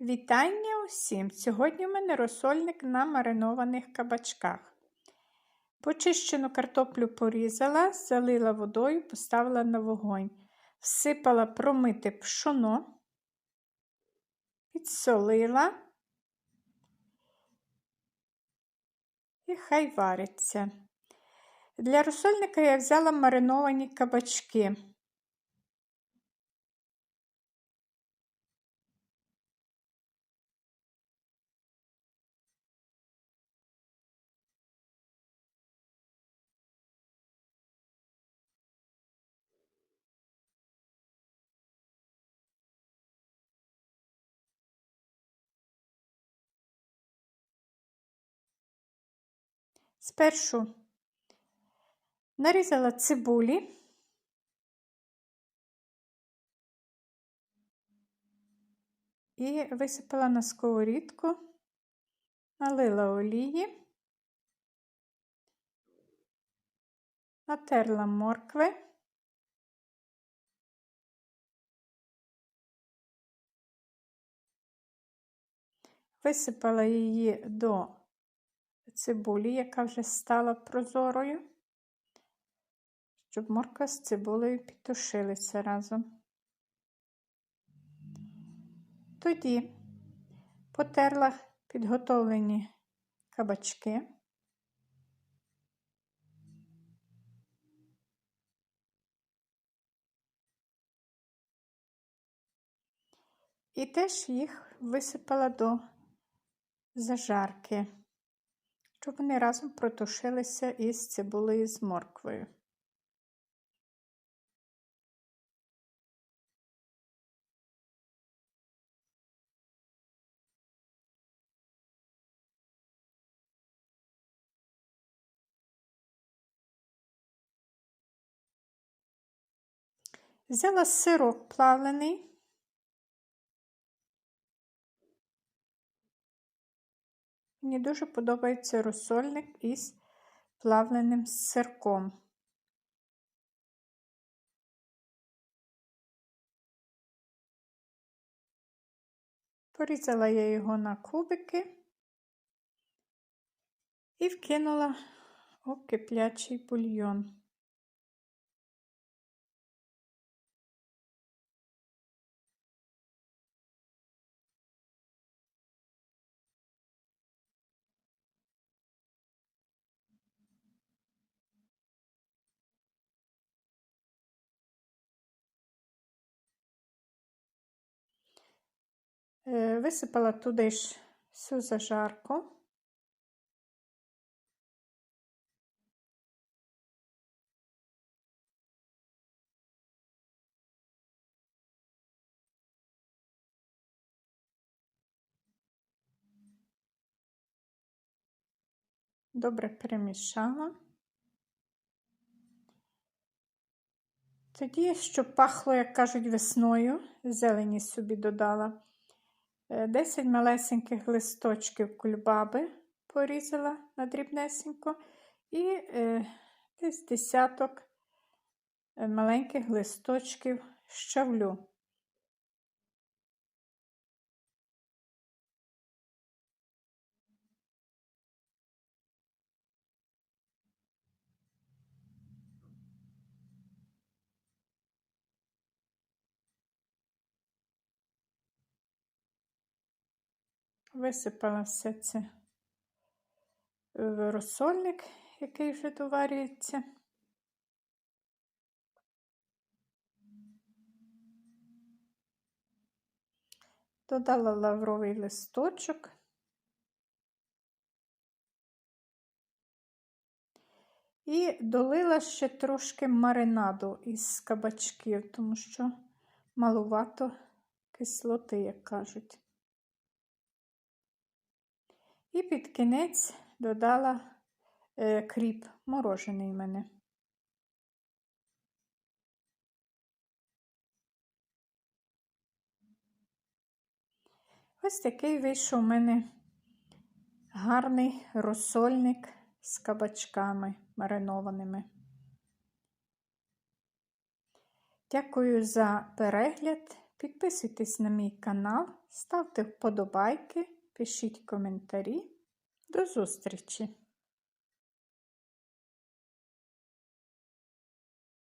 Вітання усім! Сьогодні в мене розсольник на маринованих кабачках. Почищену картоплю порізала, залила водою, поставила на вогонь, всипала промите пшоно, підсолила і хай вариться. Для розсольника я взяла мариновані кабачки. Спершу нарізала цибулі, і висипала на сковорідку, налила олії, натерла моркви. Висипала її до цибулі, яка вже стала прозорою, щоб морква з цибулею підтушилися разом. Тоді потерла підготовлені кабачки. І теж їх висипала до зажарки щоб вони разом протушилися із цибулею з морквою. Взяла сирок плавлений. Мені дуже подобається розсольник із плавленим сирком. Порізала я його на кубики і вкинула у киплячий бульйон. Висипала туди ж всю зажарку. Добре перемішала. Тоді, щоб пахло, як кажуть, весною, зелені собі додала. 10 е, малесеньких листочків кульбаби порізала на дрібнесенько, і е, десь десяток е, маленьких листочків щавлю. Висипала все це в розсольник, який вже доварюється. Додала лавровий листочок. І долила ще трошки маринаду із кабачків, тому що малувато кислоти, як кажуть. І під кінець додала е, кріп, морожений в мене. Ось такий вийшов у мене гарний розсольник з кабачками маринованими. Дякую за перегляд. Підписуйтесь на мій канал, ставте вподобайки, пишіть коментарі. До зустрічі!